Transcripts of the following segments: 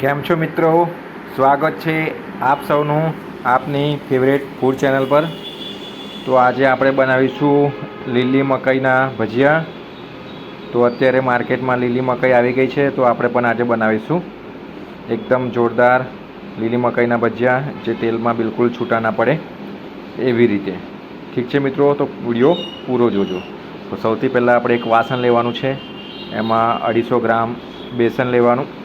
કેમ છો મિત્રો? સ્વાગત છે આપ સૌનું આપની ફેવરેટ ફૂડ ચેનલ પર. તો આજે આપણે બનાવીશું લીલી મકાઈના ભજીયા. તો અત્યારે માર્કેટમાં લીલી મકાઈ આવી ગઈ છે, તો આપણે પણ આજે બનાવીશું. એકદમ જોરદાર લીલી મકાઈના ભજીયા, જે તેલમાં બિલકુલ છૂટા ના પડે એવી રીતે. ઠીક છે મિત્રો? તો વીડિયો પૂરો જોજો. તો સૌથી પહેલાં આપણે એક વાસણ લેવાનું છે. એમાં અઢીસો ગ્રામ બેસન લેવાનું.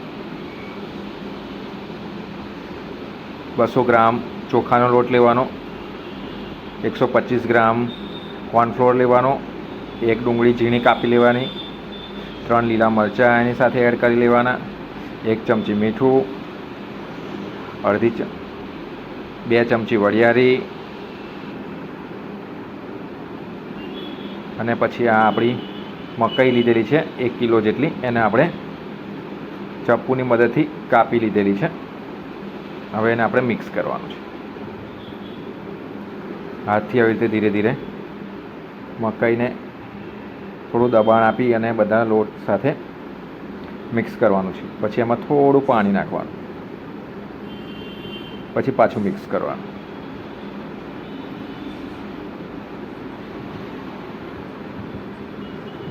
બસો ગ્રામ ચોખાનો લોટ લેવાનો, એકસો પચીસ ગ્રામ કોર્નફ્લોર લેવાનો, એક ડુંગળી ઝીણી કાપી લેવાની, ત્રણ લીલા મરચાં એની સાથે એડ કરી લેવાના, એક ચમચી મીઠું, અડધી બે ચમચી વરિયાળી અને પછી આ આપણી મકાઈ લીધેલી છે, એક કિલો જેટલી, એને આપણે ચપ્પુની મદદથી કાપી લીધેલી છે. હવે એને આપણે મિક્સ કરવાનું છે. હાથથી આવી રીતે ધીરે ધીરે મકાઈને થોડું દબાણ આપી અને બધા લોટ સાથે મિક્સ કરવાનું છે. પછી એમાં થોડું પાણી નાખવાનું. પછી પાછું મિક્સ કરવાનું.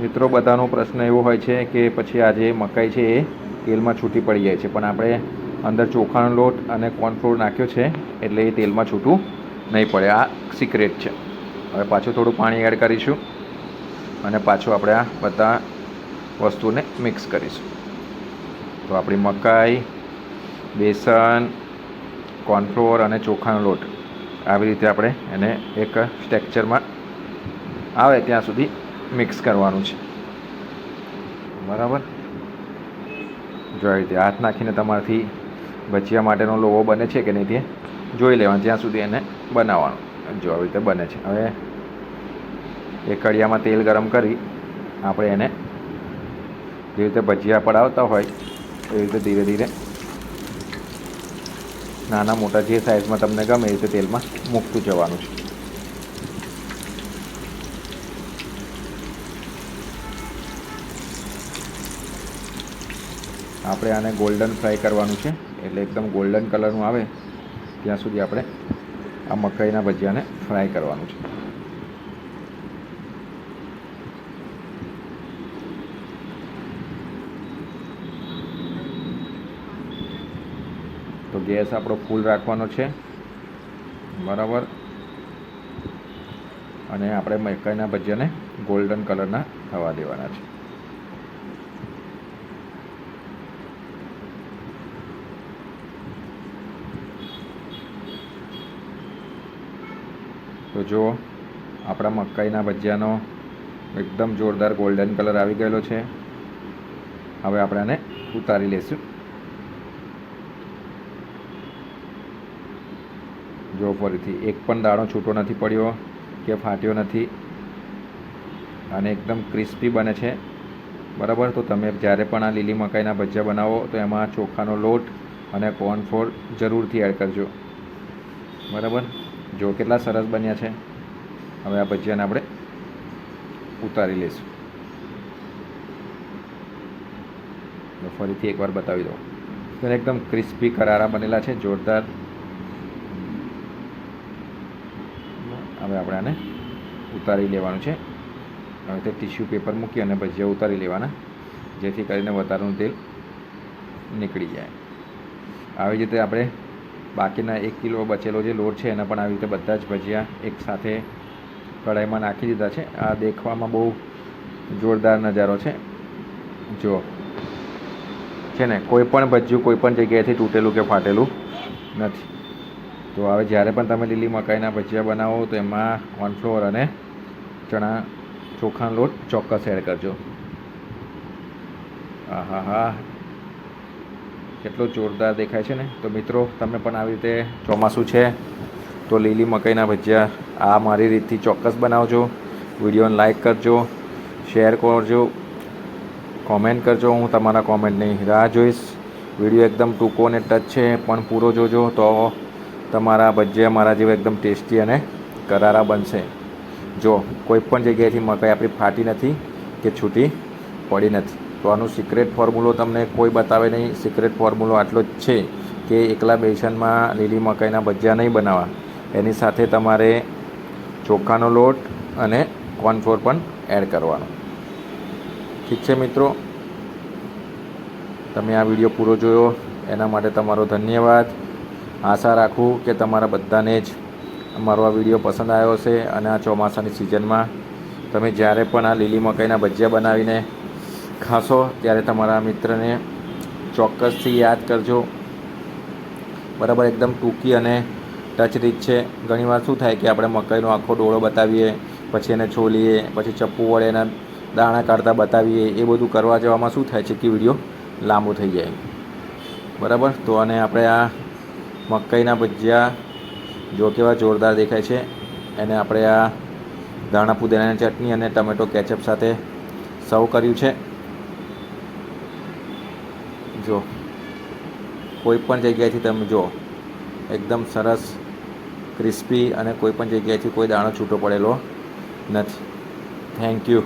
મિત્રો, બધાનો પ્રશ્ન એવો હોય છે કે પછી આ જે મકાઈ છે એ તેલમાં છૂટી પડી જાય છે. પણ આપણે અંદર ચોખાનો લોટ અને કોર્નફ્લોર નાખ્યો છે, એટલે એ તેલમાં છૂટું નહીં પડે. આ સિક્રેટ છે. હવે પાછું થોડું પાણી એડ કરીશું અને પાછું આપણે આ બધા વસ્તુને મિક્સ કરીશું. તો આપણી મકાઈ, બેસન કોર્નફ્લોર અને ચોખાનો લોટ આવી રીતે આપણે એને એક સ્ટેક્ચરમાં આવે ત્યાં સુધી મિક્સ કરવાનું છે. બરાબર? જો આવી રીતે હાથ નાખીને તમારાથી ભજીયા માટેનો લોવો બને છે કે નહીં તે જોઈ લેવાનું, જ્યાં સુધી એને બનાવવાનું. જો આવી રીતે બને છે. હવે એ કડિયામાં તેલ ગરમ કરી આપણે એને જે રીતે ભજીયા પડાવતા હોય, એ રીતે ધીરે ધીરે નાના મોટા જે સાઇઝમાં તમને ગમે એ રીતે તેલમાં મૂકતું જવાનું છે. આપણે આને ગોલ્ડન ફ્રાય કરવાનું છે. એટલે એકદમ ગોલ્ડન કલરનું આવે, ત્યાં સુધી આપણે આ મકાઈના ભજીયાને ફ્રાય કરવાનું છે. તો ગેસ આપણો ફૂલ રાખવાનો છે, બરાબર? અને આપણે મકાઈના ભજીયાને ગોલ્ડન કલરના થવા દેવાના છે. તો જુઓ, આપણા મકાઈના ભજીયાનો એકદમ જોરદાર ગોલ્ડન કલર આવી ગયેલો છે. હવે આપણે આને ઉતારી લઈશું જો ફરીથી એક પણ દાણો છૂટો નથી પડ્યો કે ફાટ્યો નથી, અને એકદમ ક્રિસ્પી બને છે, બરાબર? તો તમે જ્યારે પણ આ લીલી મકાઈના ભજીયા બનાવો, તો એમાં ચોખાનો લોટ અને કોર્નફ્લોર જરૂરથી એડ કરજો. બરાબર? જો કેટલા સરસ બન્યા છે. હવે આ ભજીયાને આપણે ઉતારી લઈશું. ફરીથી એકવાર બતાવી દઉં. એકદમ ક્રિસ્પી કરારા બનેલા છે, જોરદાર. હવે આપણે આને ઉતારી લેવાનું છે. હવે તે ટીશ્યુ પેપર મૂકી અને ભજીયા ઉતારી લેવાના, જેથી કરીને વધારાનું તેલ નીકળી જાય. આવી રીતે આપણે બાકીના એક કિલો બચેલો જે લોટ છે, એના પણ આવી રીતે બધા જ ભજીયા એક સાથે કઢાઈમાં નાખી દીધા છે. આ દેખવામાં બહુ જોરદાર નજારો છે. જો, છે ને, કોઈ પણ ભજીયું કોઈ પણ જગ્યાએથી તૂટેલું કે ફાટેલું નથી. તો હવે જ્યારે પણ તમે લીલી મકાઈના ભજીયા બનાવો, તો એમાં કોર્નફ્લોર અને ચણા ચોખાનો લોટ ચોક્કસ એડ કરજો. હા હા હા કેટલો જોરદાર દેખાય છે ને? તો મિત્રો તમે પણ આવી રીતે ચોમાસું છે, તો લીલી મકાઈના ભજીયા આ મારી રીતથી ચોક્કસ બનાવજો. વિડીયોને લાઇક કરજો, શેર કરજો, કોમેન્ટ કરજો, હું તમારા કોમેન્ટની રાહ જોઈશ. વીડિયો એકદમ ટૂંકો અને ટચ છે, પણ પૂરો જોજો, તો તમારા ભજીયા મારા જેવા એકદમ ટેસ્ટી અને કરારા બનશે. જો, કોઈ પણ જગ્યાએથી મકાઈ આપણી ફાટી નથી કે છૂટી પડી નથી. તો આનું સિક્રેટ ફોર્મ્યુલો તમને કોઈ બતાવે નહીં. સિક્રેટ ફોર્મ્યુલો આટલો જ છે કે એકલા બેસનમાં લીલી મકાઈના ભજીયા નહીં બનાવવા. એની સાથે તમારે ચોખાનો લોટ અને કોર્નફ્લોર પણ એડ કરવાનો. ઠીક છે મિત્રો? તમે આ વીડિયો પૂરો જોયો. એના માટે તમારો ધન્યવાદ. આશા રાખું કે તમારા બધાને જ મારો આ વીડિયો પસંદ આવ્યો છે અને આ ચોમાસાની સિઝનમાં તમે જ્યારે પણ આ લીલી મકાઈના ભજીયા બનાવીને ખાશો, ત્યારે તમારા મિત્રને ચોક્કસથી યાદ કરજો. બરાબર, એકદમ ટૂંકી અને ટચ રીત છે. ઘણીવાર શું થાય કે આપણે મકાઈનો આખો ડોળો બતાવીએ, પછી એને છોલીએ, પછી ચપ્પુ વડે એના દાણા કાઢતા બતાવીએ, એ બધું કરવા જવામાં શું થાય છે કે વીડિયો લાંબો થઈ જાય. બરાબર? તો અને આપણે આ મકાઈના ભજીયા જો કેવા જોરદાર દેખાય છે. એને આપણે આ દાણા પુદીનાની ચટણી અને ટમેટો કેચઅપ સાથે સર્વ કર્યું છે. જો. કોઈ પણ જગ્યાએથી તમે જો, એકદમ સરસ, ક્રિસ્પી અને કોઈ પણ જગ્યાએથી કોઈ દાણો છૂટો પડેલો નથી. Thank you